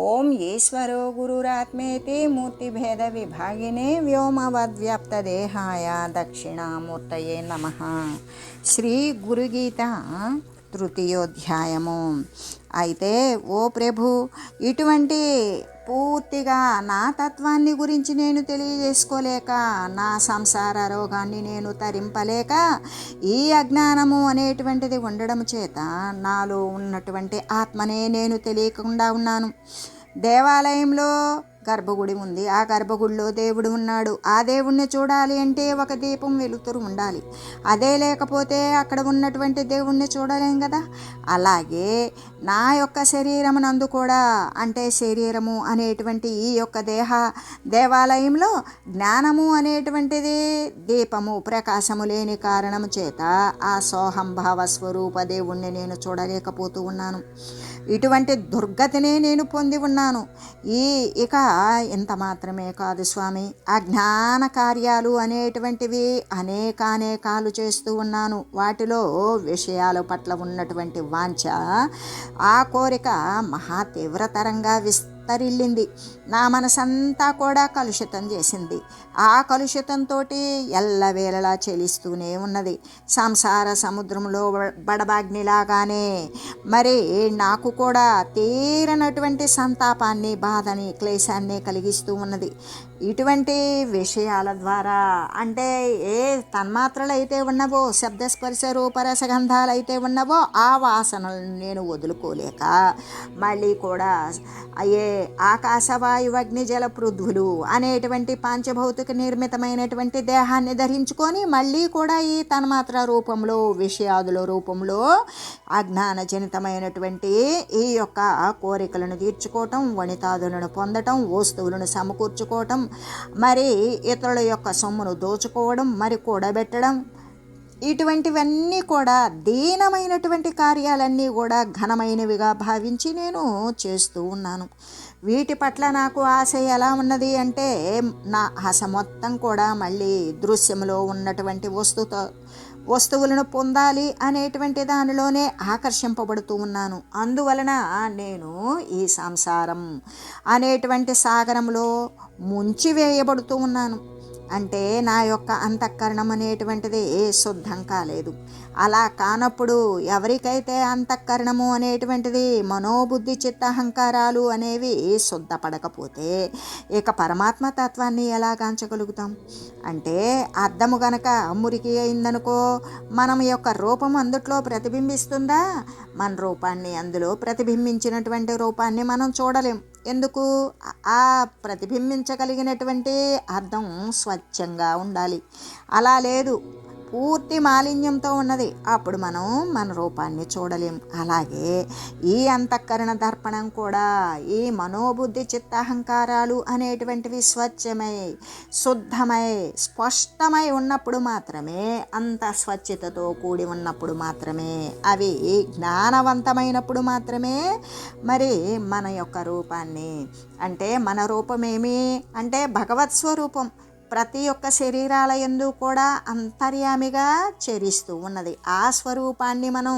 ఓం ఈశ్వరో గురురాత్మేతి మూర్తిభేద విభాగినే వ్యోమవద్వ్యాప్తదేహాయ దక్షిణామూర్తయే నమ శ్రీ గురుగీత తృతీయోధ్యాయము. అయితే ఓ ప్రభు ఇటువంటి పూర్తిగా నా తత్వాన్ని గురించి నేను తెలియజేసుకోలేక నా సంసార రోగాన్ని నేను తరింపలేక ఈ అజ్ఞానము అనేటువంటిది ఉండడం చేత నాలో ఉన్నటువంటి ఆత్మనే నేను తెలియకుండా ఉన్నాను. దేవాలయంలో గర్భగుడి ఉంది. ఆ గర్భగుడిలో దేవుడు ఉన్నాడు. ఆ దేవుణ్ణి చూడాలి అంటే ఒక దీపం వెలుతురు ఉండాలి. అదే లేకపోతే అక్కడ ఉన్నటువంటి దేవుణ్ణి చూడలేం కదా? అలాగే నా యొక్క శరీరమునందు కూడా అంటే శరీరము అనేటువంటి ఈ యొక్క దేహ దేవాలయంలో జ్ఞానము అనేటువంటిది దీపము ప్రకాశము లేని కారణము చేత ఆ సోహంభావ స్వరూప దేవుణ్ణి నేను చూడలేకపోతూ ఉన్నాను. ఇటువంటి దుర్గతినే నేను పొంది ఉన్నాను. ఈ ఇక ఇంత మాత్రమే కాదు స్వామి. అజ్ఞాన కార్యాలు అనేటువంటివి అనేకానేకాలు చేస్తూ ఉన్నాను. వాటిలో విషయాల పట్ల ఉన్నటువంటి వాంఛ ఆ కోరిక మహా తీవ్రతరంగా విస్త తరిల్లింది. నా మనసంతా కూడా కలుషితం చేసింది. ఆ కలుషితంతో ఎల్లవేళలా చెలిస్తూనే ఉన్నది. సంసార సముద్రంలో బడబాగ్నిలాగానే. మరి నాకు కూడా తీరనటువంటి సంతాపాన్ని బాధని క్లేశాన్ని కలిగిస్తూ ఉన్నది. ఇటువంటి విషయాల ద్వారా అంటే ఏ తన్మాత్రలు అయితే ఉన్నవో శబ్దస్పర్శ రూపరసగంధాలు అయితే ఉన్నవో ఆ వాసనలను నేను వదులుకోలేక మళ్ళీ కూడా అయ్యే ఆకాశవాయు అగ్నిజల పృథ్వులు అనేటువంటి పంచభౌతిక నిర్మితమైనటువంటి దేహాన్ని ధరించుకొని మళ్ళీ కూడా ఈ తన్మాత్ర రూపంలో విషయాదుల రూపంలో అజ్ఞానజనితమైనటువంటి ఈ యొక్క కోరికలను తీర్చుకోవటం వనితాదులను పొందటం వస్తువులను సమకూర్చుకోవటం మరి ఇతరుల యొక్క సొమ్మును దోచుకోవడం మరి కూడబెట్టడం ఇటువంటివన్నీ కూడా దీనమైనటువంటి కార్యాలన్నీ కూడా ఘనమైనవిగా భావించి నేను చేస్తూ ఉన్నాను. వీటి పట్ల నాకు ఆశ ఎలా ఉన్నది అంటే నా ఆశ మొత్తం కూడా మళ్ళీ దృశ్యంలో ఉన్నటువంటి వస్తుతో వస్తువులను పొందాలి అనేటువంటి దానిలోనే ఆకర్షింపబడుతూ ఉన్నాను. అందువలన నేను ఈ సంసారం అనేటువంటి సాగరంలో ముంచివేయబడుతూ ఉన్నాను. అంటే నా యొక్క అంతఃకరణం అనేటువంటిది శుద్ధం కాలేదు. అలా కానప్పుడు ఎవరికైతే అంతఃకరణము అనేటువంటిది మనోబుద్ధి చిత్తహంకారాలు అనేవి శుద్ధపడకపోతే ఇక పరమాత్మ తత్వాన్ని ఎలా కాంచగలుగుతాం అంటే అద్దము గనక మురికి అయిందనుకో మనం యొక్క రూపం అందుట్లో ప్రతిబింబిస్తుందా? మన రూపాన్ని అందులో ప్రతిబింబించినటువంటి రూపాన్ని మనం చూడలేం. ఎందుకు? ఆ ప్రతిబింబించగలిగినటువంటి అర్థం స్వచ్ఛంగా ఉండాలి. అలా లేదు. పూర్తి మాలిన్యంతో ఉన్నది. అప్పుడు మనం మన రూపాన్ని చూడలేం. అలాగే ఈ అంతఃకరణ దర్పణం కూడా ఈ మనోబుద్ధి చిత్తహంకారాలు అనేటువంటివి స్వచ్ఛమై శుద్ధమై స్పష్టమై ఉన్నప్పుడు మాత్రమే అంత స్వచ్ఛతతో కూడి ఉన్నప్పుడు మాత్రమే అవి జ్ఞానవంతమైనప్పుడు మాత్రమే మరి మన యొక్క రూపాన్ని అంటే మన రూపమేమి? అంటే భగవత్ స్వరూపం ప్రతి ఒక్క శరీరాల ఎందు కూడా అంతర్యామిగా చేరిస్తూ ఉన్నది. ఆ స్వరూపాన్ని మనం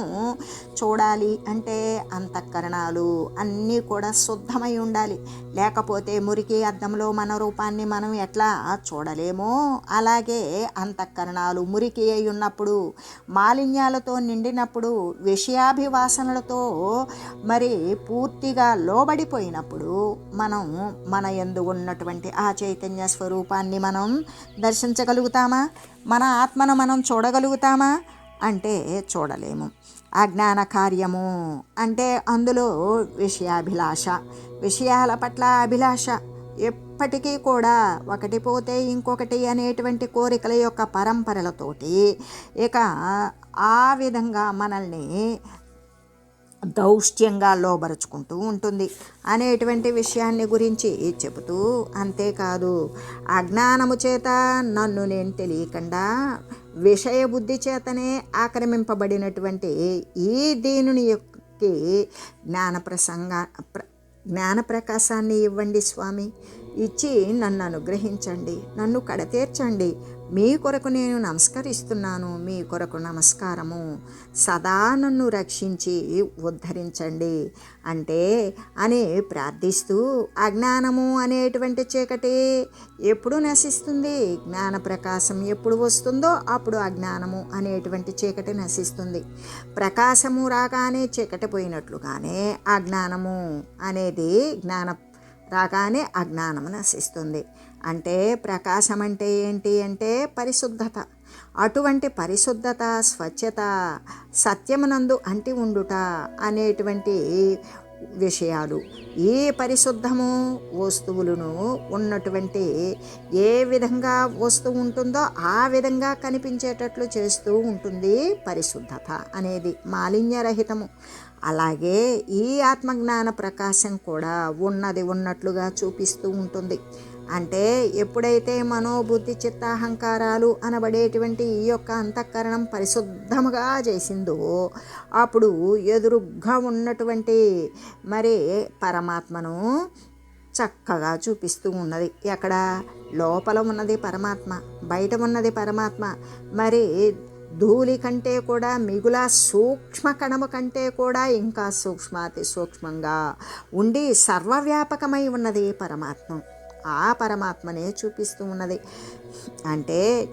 చూడాలి అంటే అంతఃకరణాలు అన్నీ కూడా శుద్ధమై ఉండాలి. లేకపోతే మురికి అద్దంలో మన రూపాన్ని మనం ఎట్లా చూడలేమో? అలాగే అంతఃకరణాలు మురికి అయి ఉన్నప్పుడు మాలిన్యాలతో నిండినప్పుడు విషయాభివాసనలతో మరి పూర్తిగా లోబడిపోయినప్పుడు మనం మన ఎందు ఉన్నటువంటి ఆ చైతన్య స్వరూపాన్ని మనం మనం దర్శించగలుగుతామా? మన ఆత్మను మనం చూడగలుగుతామా? అంటే చూడలేము. అజ్ఞాన కార్యము అంటే అందులో విషయాభిలాష విషయాల పట్ల అభిలాష. ఎప్పటికీ కూడా ఒకటి పోతే ఇంకొకటి అనేటువంటి కోరికల యొక్క పరంపరలతోటి ఇక ఆ విధంగా మనల్ని దౌష్ట్యంగా లోబరుచుకుంటూ ఉంటుంది. అనేటువంటి విషయాన్ని గురించి చెబుతూ అంతేకాదు అజ్ఞానము చేత నన్ను నేను తెలియకుండా విషయ బుద్ధి చేతనే ఆక్రమింపబడినటువంటి ఈ దీనుని యొక్క జ్ఞాన ప్రసంగ ప్ర- జ్ఞాన ప్రకాశాన్ని ఇవ్వండి స్వామి. ఇచ్చి నన్ను అనుగ్రహించండి. నన్ను కడతీర్చండి. మీ కొరకు నేను నమస్కరిస్తున్నాను. మీ కొరకు నమస్కారము. సదా నన్ను రక్షించి ఉద్ధరించండి అంటే అని ప్రార్థిస్తూ అజ్ఞానము అనేటువంటి చీకటి ఎప్పుడు నశిస్తుంది? జ్ఞాన ప్రకాశం ఎప్పుడు వస్తుందో అప్పుడు అజ్ఞానము అనేటువంటి చీకటి నశిస్తుంది. ప్రకాశము రాగానే చీకటి పోయినట్లుగానే అజ్ఞానము అనేది జ్ఞాన రాగానే అజ్ఞానము నశిస్తుంది. అంటే ప్రకాశం అంటే ఏంటి అంటే పరిశుద్ధత. అటువంటి పరిశుద్ధత స్వచ్ఛత సత్యమునందు అంటి ఉండుట అనేటువంటి విషయాలు. ఈ పరిశుద్ధము వస్తువులను ఉన్నటువంటి ఏ విధంగా వస్తువు ఉంటుందో ఆ విధంగా కనిపించేటట్లు చేస్తూ ఉంటుంది పరిశుద్ధత అనేది మాలిన్యరహితము. అలాగే ఈ ఆత్మజ్ఞాన ప్రకాశం కూడా ఉన్నది ఉన్నట్లుగా చూపిస్తూ ఉంటుంది. అంటే ఎప్పుడైతే మనోబుద్ధి చిత్తాహంకారాలు అనబడేటువంటి ఈ యొక్క అంతఃకరణం పరిశుద్ధముగా చేసిందో అప్పుడు ఎదురుగ్గా ఉన్నటువంటి మరి పరమాత్మను చక్కగా చూపిస్తూ ఉన్నది. ఎక్కడ? లోపల ఉన్నది పరమాత్మ బయట ఉన్నది పరమాత్మ. మరి ధూళి కంటే కూడా మిగుల సూక్ష్మ కణము కంటే కూడా ఇంకా సూక్ష్మాతి సూక్ష్మంగా ఉండి సర్వవ్యాపకమై ఉన్నది పరమాత్మ. ఆ పరమాత్మనే చూపిస్తూ ఉన్నది అంటే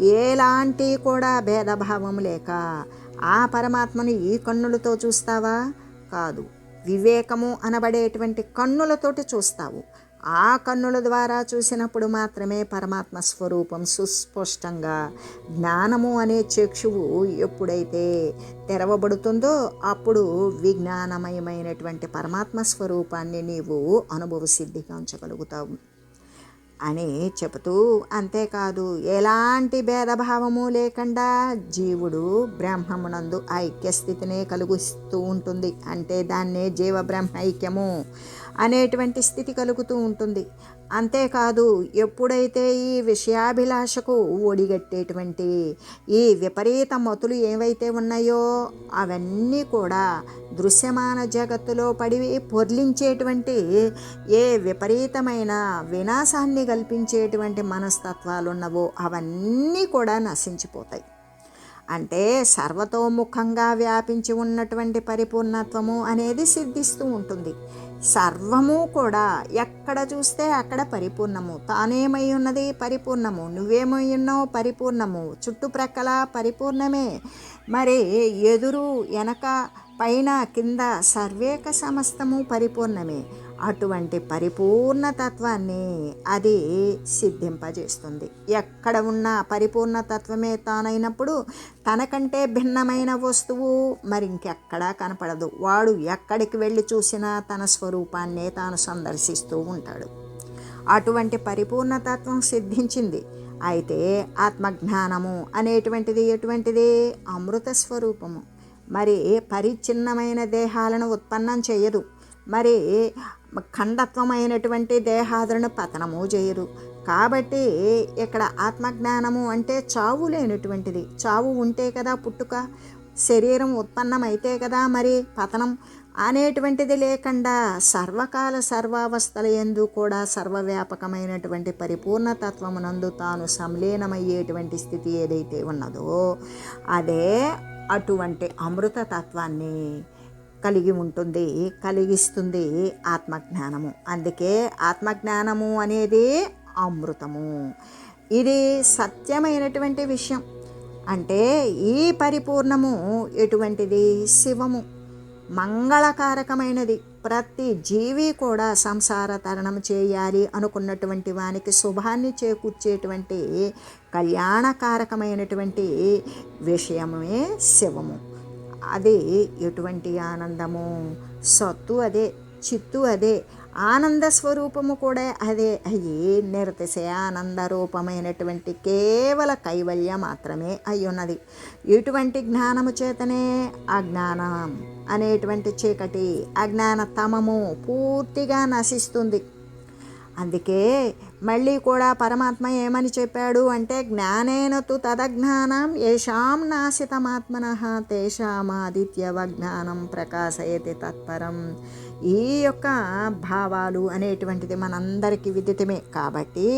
ఎలాంటి కూడా భేదభావం లేక ఆ పరమాత్మని ఈ కన్నులతో చూస్తావా? కాదు. వివేకము అనబడేటువంటి కన్నులతోటి చూస్తావు. ఆ కన్నుల ద్వారా చూసినప్పుడు మాత్రమే పరమాత్మ స్వరూపం సుస్పష్టంగా జ్ఞానము అనే చక్షువు ఎప్పుడైతే తెరవబడుతుందో అప్పుడు విజ్ఞానమయమైనటువంటి పరమాత్మ స్వరూపాన్ని నీవు అనుభవ సిద్ధిగాంచగలుగుతావు అని చెబుతూ అంతేకాదు ఎలాంటి భేదభావము లేకుండా జీవుడు బ్రహ్మమునందు ఐక్యస్థితినే కలుగుస్తూ ఉంటుంది. అంటే దాన్నే జీవ బ్రహ్మ ఐక్యము అనేటువంటి స్థితి కలుగుతూ ఉంటుంది. అంతేకాదు ఎప్పుడైతే ఈ విషయాభిలాషకు ఒడిగట్టేటువంటి ఈ విపరీత మతులు ఏవైతే ఉన్నాయో అవన్నీ కూడా దృశ్యమాన జగత్తులో పడి పొర్లించేటువంటి ఏ విపరీతమైన వినాశాన్ని కల్పించేటువంటి మనస్తత్వాలు ఉన్నవో అవన్నీ కూడా నశించిపోతాయి. అంటే సర్వతోముఖంగా వ్యాపించి ఉన్నటువంటి పరిపూర్ణత్వము అనేది సిద్ధిస్తూ ఉంటుంది. సర్వము కూడా ఎక్కడ చూస్తే అక్కడ పరిపూర్ణము. తానేమై ఉన్నది పరిపూర్ణము. నువ్వేమై ఉన్నావు పరిపూర్ణము. చుట్టుప్రక్కల పరిపూర్ణమే. మరి ఎదురు వెనక పైన కింద సర్వేక సమస్తము పరిపూర్ణమే. అటువంటి పరిపూర్ణతత్వాన్ని అది సిద్ధింపజేస్తుంది. ఎక్కడ ఉన్న పరిపూర్ణతత్వమే తానైనప్పుడు తనకంటే భిన్నమైన వస్తువు మరి ఇంకెక్కడా కనపడదు. వాడు ఎక్కడికి వెళ్ళి చూసినా తన స్వరూపాన్నే తాను సందర్శిస్తూ ఉంటాడు. అటువంటి పరిపూర్ణతత్వం సిద్ధించింది. అయితే ఆత్మజ్ఞానము అనేటువంటిది ఎటువంటిది? అమృత స్వరూపము. మరి పరిచ్ఛిన్నమైన దేహాలను ఉత్పన్నం చేయదు. మరి ఖండత్వమైనటువంటి దేహాదులను పతనము చేయరు. కాబట్టి ఇక్కడ ఆత్మజ్ఞానము అంటే చావు లేనటువంటిది. చావు ఉంటే కదా పుట్టుక శరీరం ఉత్పన్నమైతే కదా మరి పతనం అనేటువంటిది లేకుండా సర్వకాల సర్వావస్థల ఎందు కూడా సర్వవ్యాపకమైనటువంటి పరిపూర్ణతత్వమునందు తాను సంలీనమయ్యేటువంటి స్థితి ఏదైతే ఉన్నదో అదే అటువంటి అమృత తత్వాన్ని కలిగి ఉంటుంది కలిగిస్తుంది ఆత్మజ్ఞానము. అందుకే ఆత్మజ్ఞానము అనేది అమృతము. ఇది సత్యమైనటువంటి విషయం. అంటే ఈ పరిపూర్ణము ఎటువంటిది? శివము. మంగళకారకమైనది. ప్రతి జీవి కూడా సంసార తరణం చేయాలి అనుకున్నటువంటి వానికి శుభాన్ని చేకూర్చేటువంటి కళ్యాణకారకమైనటువంటి విషయమే శివము. అదే ఎటువంటి ఆనందము? సత్తు అదే చిత్తు అదే ఆనంద స్వరూపము కూడా అదే. అయ్యి నిరతిశయ ఆనంద రూపమైనటువంటి కేవల కైవల్య మాత్రమే అయ్యున్నది. ఇటువంటి జ్ఞానము చేతనే అజ్ఞానం అనేటువంటి చీకటి అజ్ఞాన తమము పూర్తిగా నశిస్తుంది. అందుకే మళ్ళీ కూడా పరమాత్మ ఏమని చెప్పాడు అంటే జ్ఞానేనతు తదజ్ఞానం ఏషాం నాశితమాత్మన తేషామాదిత్యవజ్ఞానం ప్రకాశయతి తత్పరం. ఈ యొక్క భావాలు అనేటువంటిది మనందరికీ విదితమే. కాబట్టి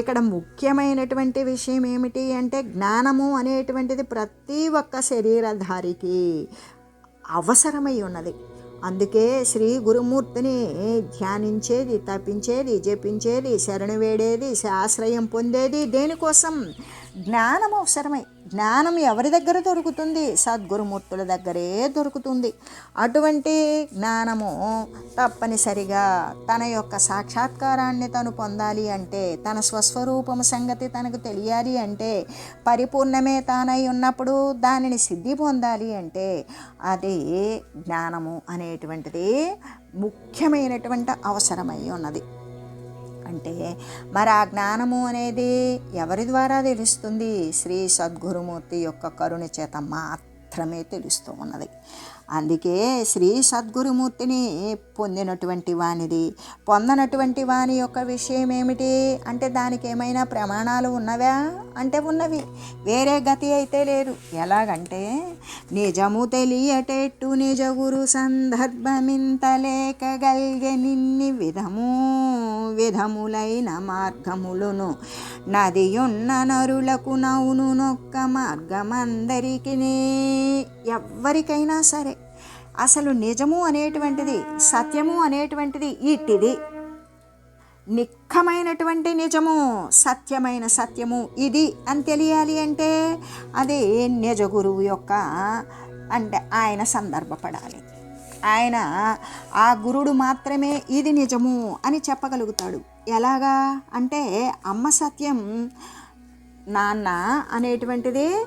ఇక్కడ ముఖ్యమైనటువంటి విషయం ఏమిటి అంటే జ్ఞానము అనేటువంటిది ప్రతి ఒక్క శరీరధారికి అవసరమై ఉన్నది. అందుకే శ్రీ గురుమూర్తిని ధ్యానించేది తప్పించేది జపించేది శరణు వేడేది ఆశ్రయం పొందేది దేనికోసం? జ్ఞానం అవసరమై. జ్ఞానం ఎవరి దగ్గర దొరుకుతుంది? సద్గురుమూర్తుల దగ్గరే దొరుకుతుంది. అటువంటి జ్ఞానము తప్పనిసరిగా తన యొక్క సాక్షాత్కారాన్ని తను పొందాలి అంటే తన స్వస్వరూపము సంగతి తనకు తెలియాలి అంటే పరిపూర్ణమే తానై ఉన్నప్పుడు దానిని సిద్ధి పొందాలి అంటే అది జ్ఞానము అనేటువంటిది ముఖ్యమైనటువంటి అవసరమై ఉన్నది. అంటే మరి ఆ జ్ఞానము అనేది ఎవరి ద్వారా తెలుస్తుంది? శ్రీ సద్గురుమూర్తి యొక్క కరుణ చేత మాత్రమే తెలుస్తూ ఉన్నది. అందుకే శ్రీ సద్గురుమూర్తిని పొందినటువంటి వానిది పొందనటువంటి వాని యొక్క విషయం ఏమిటి అంటే దానికి ఏమైనా ప్రమాణాలు ఉన్నవా? అంటే ఉన్నవి. వేరే గతి అయితే లేదు. ఎలాగంటే నిజము తెలియటెట్టు నిజ గురు సందర్భమింతలేకగల్గె నిన్ని విధము విధములైన మార్గములను. నదియున్న నరులకు నౌను నొక్క మార్గమందరికీ ఎవ్వరికైనా సరే అసలు నిజము అనేటువంటిది సత్యము అనేటువంటిది ఇట్టిది నిఖమైనటువంటి నిజము సత్యమైన సత్యము ఇది అని తెలియాలి అంటే అది నిజ గురువు యొక్క అంటే ఆయన సందర్భపడాలి. ఆయన ఆ గురుడు మాత్రమే ఇది నిజము అని చెప్పగలుగుతాడు. ఎలాగా? అంటే అమ్మ సత్యం నాన్న అనేటువంటిది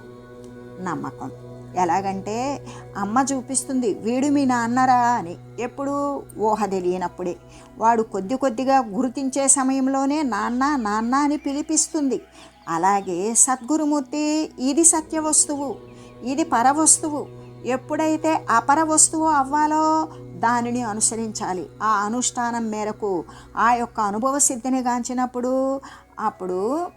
నమ్మకం. ఎలాగంటే అమ్మ చూపిస్తుంది వీడు మీ నాన్నరా అని. ఎప్పుడు ఊహ తెలియనప్పుడే. వాడు కొద్ది కొద్దిగా గుర్తించే సమయంలోనే నాన్న నాన్న అని పిలిపిస్తుంది. అలాగే సద్గురుమూర్తి ఇది సత్య వస్తువు ఇది పరవస్తువు ఎప్పుడైతే అపర వస్తువు అవ్వాలో దానిని అనుసరించాలి. ఆ అనుష్ఠానం మేరకు ఆ యొక్క అనుభవ సిద్ధిని గాంచినప్పుడు అప్పుడు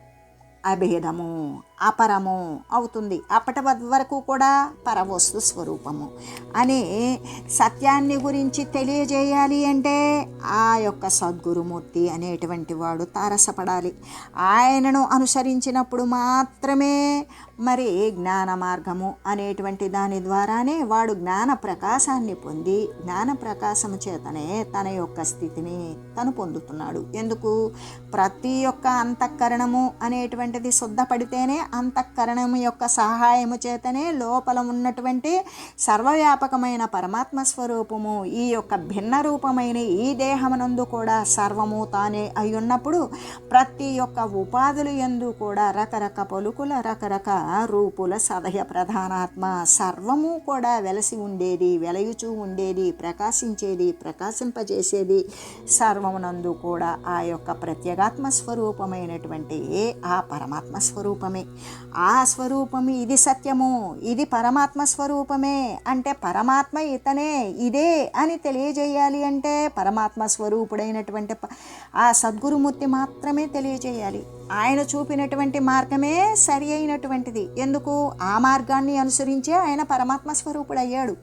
అభేదము. అపరము అవుతుంది. అప్పటి వరకు కూడా పరవస్తు స్వరూపము. అని సత్యాన్ని గురించి తెలియజేయాలి అంటే ఆ యొక్క సద్గురుమూర్తి అనేటువంటి వాడు తారసపడాలి. ఆయనను అనుసరించినప్పుడు మాత్రమే మరి జ్ఞాన మార్గము అనేటువంటి దాని ద్వారానే వాడు జ్ఞాన ప్రకాశాన్ని పొంది జ్ఞాన ప్రకాశము చేతనే తన యొక్క స్థితిని తను పొందుతున్నాడు. ఎందుకు? ప్రతి ఒక్క అంతఃకరణము అనేటువంటిది శుద్ధపడితేనే అంతఃకరణము యొక్క సహాయము చేతనే లోపల ఉన్నటువంటి సర్వవ్యాపకమైన పరమాత్మ స్వరూపము ఈ యొక్క భిన్న రూపమైన ఈ దేహమునందు కూడా సర్వము తానే అయి ఉన్నప్పుడు ప్రతి ఒక్క ఉపాధులు ఎందు కూడా రకరక పలుకుల రకరక రూపుల సదయ ప్రధానాత్మ సర్వము కూడా వెలసి ఉండేది వెలయుచూ ఉండేది ప్రకాశించేది ప్రకాశింపజేసేది సర్వమునందు కూడా ఆ యొక్క ప్రత్యేగాత్మ స్వరూపమైనటువంటి ఆ పరమాత్మ స్వరూపమే. ఆ స్వరూపం ఇది సత్యము ఇది పరమాత్మ స్వరూపమే అంటే పరమాత్మ ఇతనే ఇదే అని తెలియజేయాలి అంటే పరమాత్మ స్వరూపుడైనటువంటి ఆ సద్గురుమూర్తి మాత్రమే తెలియజేయాలి. ఆయన చూపినటువంటి మార్గమే సరి అయినటువంటిది. ఎందుకు? ఆ మార్గాన్ని అనుసరించే ఆయన పరమాత్మ స్వరూపుడయ్యాడు.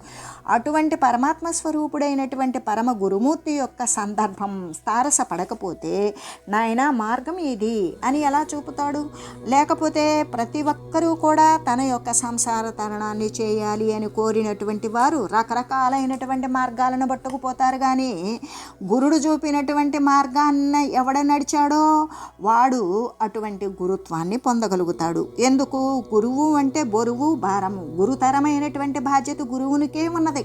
అటువంటి పరమాత్మ స్వరూపుడైనటువంటి పరమ గురుమూర్తి యొక్క సందర్భం తారసపడకపోతే నాయన మార్గం ఇది అని ఎలా చూపుతాడు? లేకపోతే ప్రతి ఒక్కరూ కూడా తన యొక్క సంసార తరణాన్ని చేయాలి అని కోరినటువంటి వారు రకరకాలైనటువంటి మార్గాలను పట్టుకుపోతారు కానీ గురుడు చూపినటువంటి మార్గాన్ని ఎవడ నడిచాడో వాడు అటువంటి గురుత్వాన్ని పొందగలుగుతాడు. ఎందుకు? గురువు అంటే బరువు భారము. గురుతరమైనటువంటి బాధ్యత గురువునికే ఉన్నది.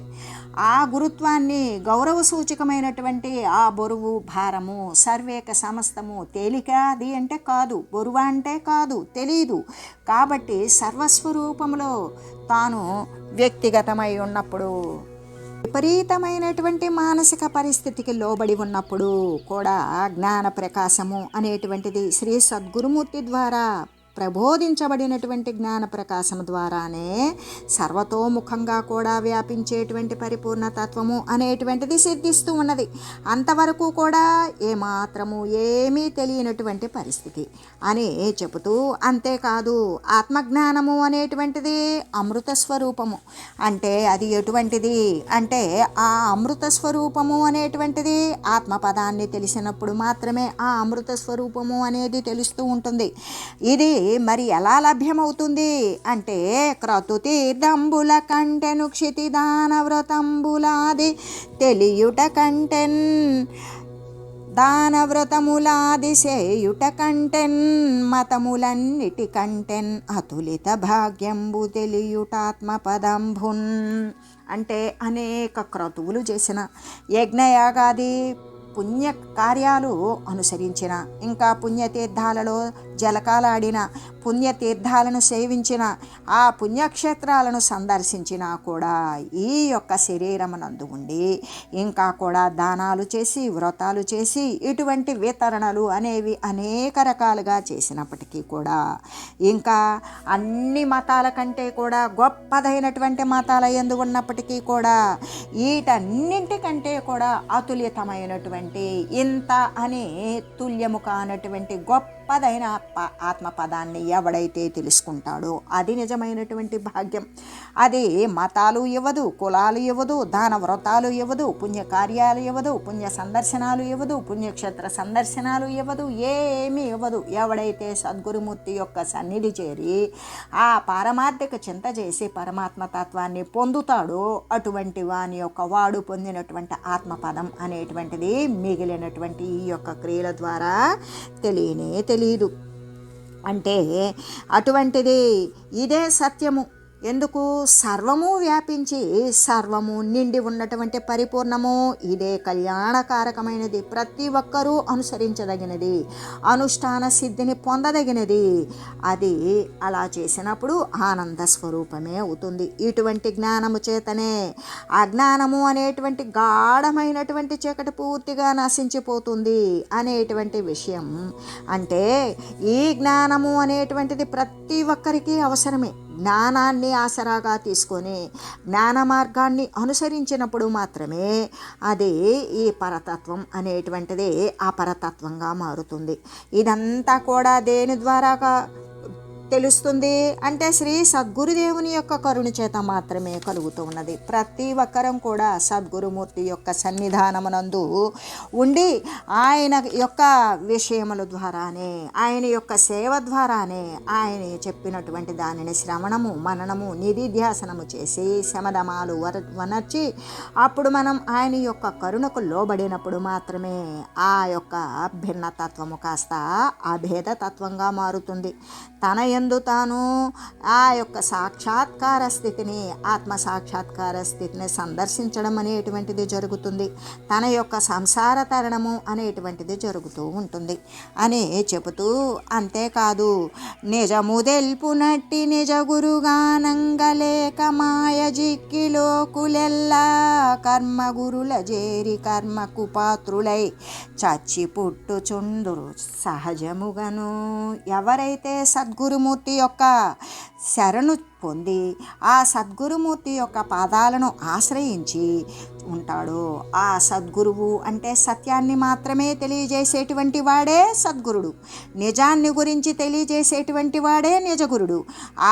ఆ గురుత్వాన్ని గౌరవ సూచకమైనటువంటి ఆ బరువు భారము సర్వేక సమస్తము తేలిక అది అంటే కాదు. బరువు అంటే కాదు తెలీదు. కాబట్టి సర్వస్వరూపంలో తాను వ్యక్తిగతమై ఉన్నప్పుడు విపరీతమైనటువంటి మానసిక పరిస్థితికి లోబడి ఉన్నప్పుడు కూడా జ్ఞాన ప్రకాశము అనేటువంటిది శ్రీ సద్గురుమూర్తి ద్వారా ప్రబోధించబడినటువంటి జ్ఞాన ప్రకాశం ద్వారానే సర్వతోముఖంగా కూడా వ్యాపించేటువంటి పరిపూర్ణ తత్వము అనేటువంటిది సిద్ధిస్తూ ఉన్నది. అంతవరకు కూడా ఏమాత్రము ఏమీ తెలియనటువంటి పరిస్థితి. అని చెబుతూ అంతేకాదు ఆత్మజ్ఞానము అనేటువంటిది అమృత స్వరూపము. అంటే అది ఎటువంటిది? అంటే ఆ అమృత స్వరూపము అనేటువంటిది ఆత్మపదాన్ని తెలిసినప్పుడు మాత్రమే ఆ అమృత స్వరూపము అనేది తెలుస్తూ ఉంటుంది. ఇది మరి ఎలా లభ్యమవుతుంది? అంటే క్రతుతీర్థంబుల కంటెను క్షితిదాన వ్రతంబులాది తెలియుట కంటెన్ దానవ్రతములాదిశేయుట కంటెన్ మతములన్నిటి కంటెన్ అతులిత భాగ్యంబు తెలియుటాత్మపదంభున్. అంటే అనేక క్రతువులు చేసిన యజ్ఞయాగాది పుణ్య కార్యాలు అనుసరించిన ఇంకా పుణ్యతీర్థాలలో జలకాలాడిన పుణ్యతీర్థాలను సేవించిన ఆ పుణ్యక్షేత్రాలను సందర్శించినా కూడా ఈ యొక్క శరీరమునందు ఉండి ఇంకా కూడా దానాలు చేసి వ్రతాలు చేసి ఇటువంటి వితరణలు అనేవి అనేక రకాలుగా చేసినప్పటికీ కూడా ఇంకా అన్ని మతాల కంటే కూడా గొప్పదైనటువంటి మతాల ఎందు ఉన్నప్పటికీ కూడా వీటన్నింటికంటే కూడా అతులితమైనటువంటి ఇంత అని తుల్యము కానటువంటి గొప్ప ప- ఆత్మపదాన్ని ఎవడైతే తెలుసుకుంటాడో అది నిజమైనటువంటి భాగ్యం. అది మతాలు ఇవ్వదు కులాలు ఇవ్వదు దాన వ్రతాలు ఇవ్వదు పుణ్యకార్యాలు ఇవ్వదు పుణ్య సందర్శనాలు ఇవ్వదు పుణ్యక్షేత్ర సందర్శనాలు ఇవ్వదు ఏమీ ఇవ్వదు. ఎవడైతే సద్గురుమూర్తి యొక్క సన్నిధి చేరి ఆ పారమార్థిక చింత చేసి పరమాత్మ తత్వాన్ని పొందుతాడో అటువంటి వాని యొక్క వాడు పొందినటువంటి ఆత్మపదం అనేటువంటిది మిగిలినటువంటి ఈ యొక్క క్రియల ద్వారా తెలియనే తెలియదు అంటే అటువంటిది ఇదే సత్యము. ఎందుకు? సర్వము వ్యాపించి సర్వము నిండి ఉన్నటువంటి పరిపూర్ణము? ఇదే కళ్యాణకారకమైనది. ప్రతి ఒక్కరూ అనుసరించదగినది. అనుష్ఠాన సిద్ధిని పొందదగినది. అది అలా చేసినప్పుడు ఆనంద స్వరూపమే అవుతుంది. ఇటువంటి జ్ఞానము చేతనే అజ్ఞానము అనేటువంటి గాఢమైనటువంటి చీకటి పూర్తిగా నశించిపోతుంది అనేటువంటి విషయం. అంటే ఈ జ్ఞానము అనేటువంటిది ప్రతి ఒక్కరికి అవసరమే. జ్ఞానాన్ని ఆసరాగా తీసుకొని జ్ఞాన మార్గాన్ని అనుసరించినప్పుడు మాత్రమే అది ఈ పరతత్వం అనేటువంటిది పరతత్వంగా మారుతుంది. ఇదంతా కూడా దేని ద్వారాగా తెలుస్తుంది? అంటే శ్రీ సద్గురుదేవుని యొక్క కరుణ చేత మాత్రమే కలుగుతూ ఉన్నది. ప్రతి ఒక్కరం కూడా సద్గురుమూర్తి యొక్క సన్నిధానమునందు ఉండి ఆయన యొక్క విషయముల ద్వారానే ఆయన యొక్క సేవ ద్వారానే ఆయన చెప్పినటువంటి దానిని శ్రవణము మననము నిధిధ్యాసనము చేసి శమధమాలు వర వనర్చి అప్పుడు మనం ఆయన యొక్క కరుణకు లోబడినప్పుడు మాత్రమే ఆ యొక్క భిన్నతత్వము కాస్త అభేదతత్వంగా మారుతుంది. తన యందు తాను ఆ యొక్క సాక్షాత్కార స్థితిని ఆత్మ సాక్షాత్కార స్థితిని సందర్శించడం అనేటువంటిది జరుగుతుంది. తన యొక్క సంసార తరణము అనేటువంటిది జరుగుతూ ఉంటుంది. అని చెబుతూ అంతేకాదు నిజము తెలుపునట్టి నిజ గురుగానంగలేక మాయ జిక్కిలోకులెల్లా కర్మ గురుల చేరి కర్మకు పాత్రులై చచ్చి పుట్టుచుందురు సహజముగను. ఎవరైతే విష్ణుమూర్తి యొక్క శరణు పొంది ఆ సద్గురుమూర్తి యొక్క పాదాలను ఆశ్రయించి ఉంటాడు. ఆ సద్గురువు అంటే సత్యాన్ని మాత్రమే తెలియజేసేటువంటి వాడే సద్గురుడు. నిజాన్ని గురించి తెలియజేసేటువంటి వాడే నిజగురుడు.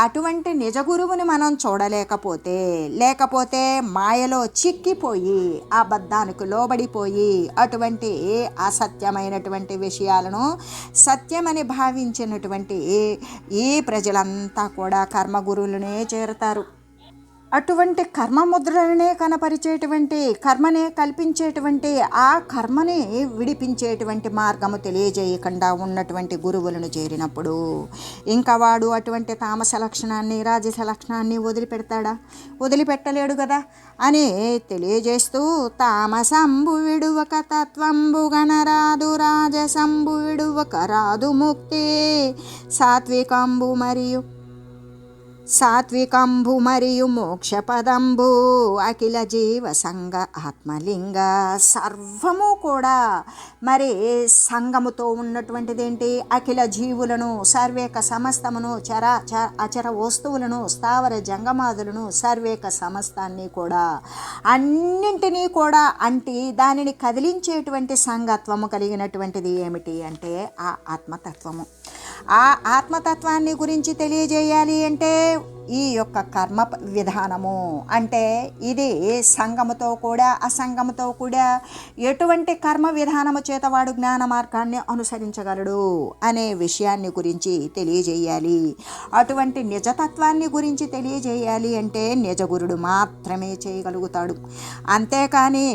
అటువంటి నిజగురువుని మనం చూడలేకపోతే లేకపోతే మాయలో చిక్కిపోయి అబద్ధానికి లోబడిపోయి అటువంటి అసత్యమైనటువంటి విషయాలను సత్యమని భావించినటువంటి ఈ ప్రజలంతా కూడా కర్మగురువులనే చేరతారు. అటువంటి కర్మ ముద్రలనే కనపరిచేటువంటి కర్మనే కల్పించేటువంటి ఆ కర్మని విడిపించేటువంటి మార్గము తెలియజేయకుండా ఉన్నటువంటి గురువులను చేరినప్పుడు ఇంకా వాడు అటువంటి తామస లక్షణాన్ని రాజస లక్షణాన్ని వదిలిపెడతాడా? వదిలిపెట్టలేడు కదా? అని తెలియజేస్తూ తామసంబు విడువక తత్వంబు గణరాదు రాజసంబు విడువక రాదు ముక్తి సాత్వికంబు మరియు సాత్వికంబు మరియు మోక్షపదంబు అఖిల జీవ సంఘ ఆత్మలింగ సర్వము కూడా మరి సంఘముతో ఉన్నటువంటిది ఏంటి అఖిల జీవులను సర్వేక సమస్తమును చర చ అచర వస్తువులను స్థావర జంగమాదులను సర్వేక సమస్తాన్ని కూడా అన్నింటినీ కూడా అంటే దానిని కదిలించేటువంటి సంఘత్వము కలిగినటువంటిది ఏమిటి అంటే ఆ ఆత్మతత్వము. ఆ ఆత్మతత్వాన్ని గురించి తెలియజేయాలి అంటే ఈ యొక్క కర్మ విధానము. అంటే ఇది సంగముతో కూడా అసంగముతో కూడా ఎటువంటి కర్మ విధానము చేత వాడు జ్ఞాన మార్గాన్ని అనుసరించగలడు అనే విషయాన్ని గురించి తెలియజేయాలి. అటువంటి నిజతత్వాన్ని గురించి తెలియజేయాలి అంటే నిజగురుడు మాత్రమే చేయగలుగుతాడు. అంతేకాని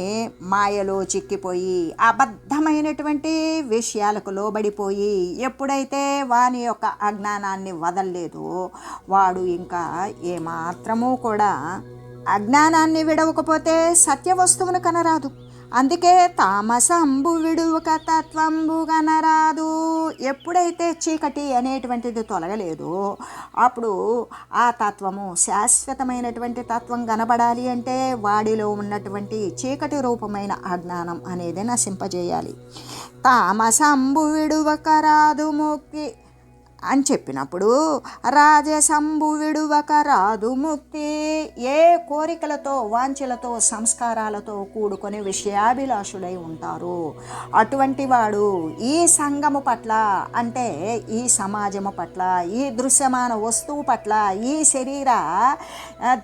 మాయలో చిక్కిపోయి అబద్ధమైనటువంటి విషయాలకు లోబడిపోయి ఎప్పుడైతే వాని యొక్క అజ్ఞానాన్ని వదలలేదో వాడు ఇంకా ఏమాత్రమూ కూడా అజ్ఞానాన్ని విడవకపోతే సత్య వస్తువును కనరాదు. అందుకే తామసంబు విడువక తత్వంబు కనరాదు. ఎప్పుడైతే చీకటి అనేటువంటిది తొలగలేదో అప్పుడు ఆ తత్వము శాశ్వతమైనటువంటి తత్వం కనబడాలి అంటే వాడిలో ఉన్నటువంటి చీకటి రూపమైన అజ్ఞానం అనేది నశింపజేయాలి. తామసంబు విడువక రాదు ముక్తి. అని చెప్పినప్పుడు రాజసంబు విడువక రాదు ముక్తి. ఏ కోరికలతో వాంఛలతో సంస్కారాలతో కూడుకొని విషయాభిలాషుడై ఉంటారు. అటువంటి వాడు ఈ సంఘము పట్ల అంటే ఈ సమాజము పట్ల ఈ దృశ్యమాన వస్తువు పట్ల ఈ శరీర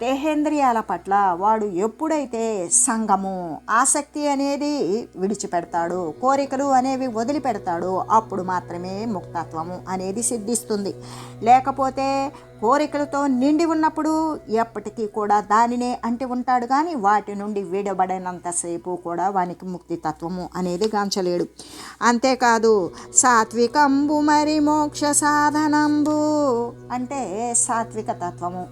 దేహేంద్రియాల పట్ల వాడు ఎప్పుడైతే సంఘము ఆసక్తి అనేది విడిచిపెడతాడు కోరికలు అనేవి వదిలిపెడతాడు అప్పుడు మాత్రమే ముక్తత్వము అనేది సిద్ధిస్తుంది. లేకపోతే కోరికలతో నిండి ఉన్నప్పుడు ఎప్పటికీ కూడా దానినే అంటి ఉంటాడు కానీ వాటి నుండి విడబడినంతసేపు కూడా వానికి ముక్తి తత్వము అనేది గాంచలేడు. అంతేకాదు సాత్వికంబు మరి మోక్ష సాధనంబు అంటే సాత్విక తత్వము.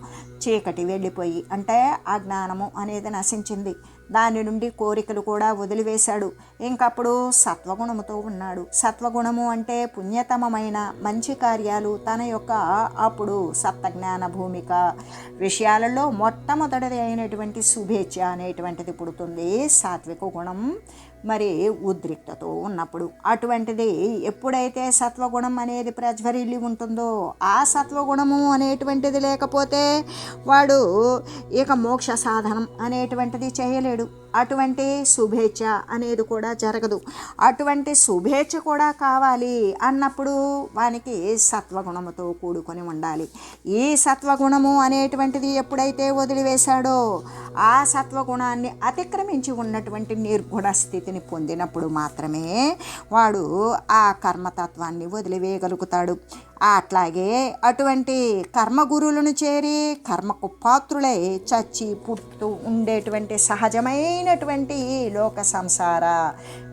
చీకటి వెళ్ళిపోయి అంటే అజ్ఞానము అనేది నశించింది. దాని నుండి కోరికలు కూడా వదిలివేశాడు. ఇంకప్పుడు సత్వగుణముతో ఉన్నాడు. సత్వగుణము అంటే పుణ్యతమమైన మంచి కార్యాలు తన యొక్క అప్పుడు సప్తజ్ఞాన భూమిక. విషయాలలో మొట్టమొదటిది అయినటువంటి శుభేచ్ఛ అనేటువంటిది పుడుతుంది. సాత్విక గుణం మరి ఉద్రిక్తతో ఉన్నప్పుడు అటువంటిది ఎప్పుడైతే సత్వగుణం అనేది ప్రజ్వరిల్లి ఉంటుందో ఆ సత్వగుణము అనేటువంటిది లేకపోతే వాడు ఇక మోక్ష సాధనం అనేటువంటిది చేయలేడు. అటువంటి శుభేచ్ఛ అనేది కూడా జరగదు. అటువంటి శుభేచ్ఛ కూడా కావాలి అన్నప్పుడు వానికి సత్వగుణముతో కూడుకొని ఉండాలి. ఈ సత్వగుణము అనేటువంటిది ఎప్పుడైతే వదిలివేశాడో ఆ సత్వగుణాన్ని అతిక్రమించి ఉన్నటువంటి నిర్గుణ స్థితిని పొందినప్పుడు మాత్రమే వాడు ఆ కర్మతత్వాన్ని వదిలివేయగలుగుతాడు. అట్లాగే అటువంటి కర్మగురులను చేరి కర్మకు పాత్రులై చచ్చి పుట్టు ఉండేటువంటి సహజమైనటువంటి లోక సంసార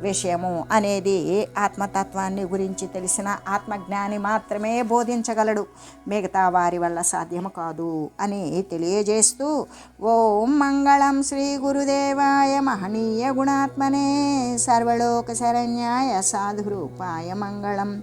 విషయము అనేది ఆత్మతత్వాన్ని గురించి తెలిసిన ఆత్మజ్ఞాని మాత్రమే బోధించగలడు. మిగతా వారి వల్ల సాధ్యము కాదు అని తెలియజేస్తూ ఓం మంగళం శ్రీ గురుదేవాయ మహనీయ గుణాత్మనే సర్వలోక శరణ్యాయ సాధురూపాయ మంగళం.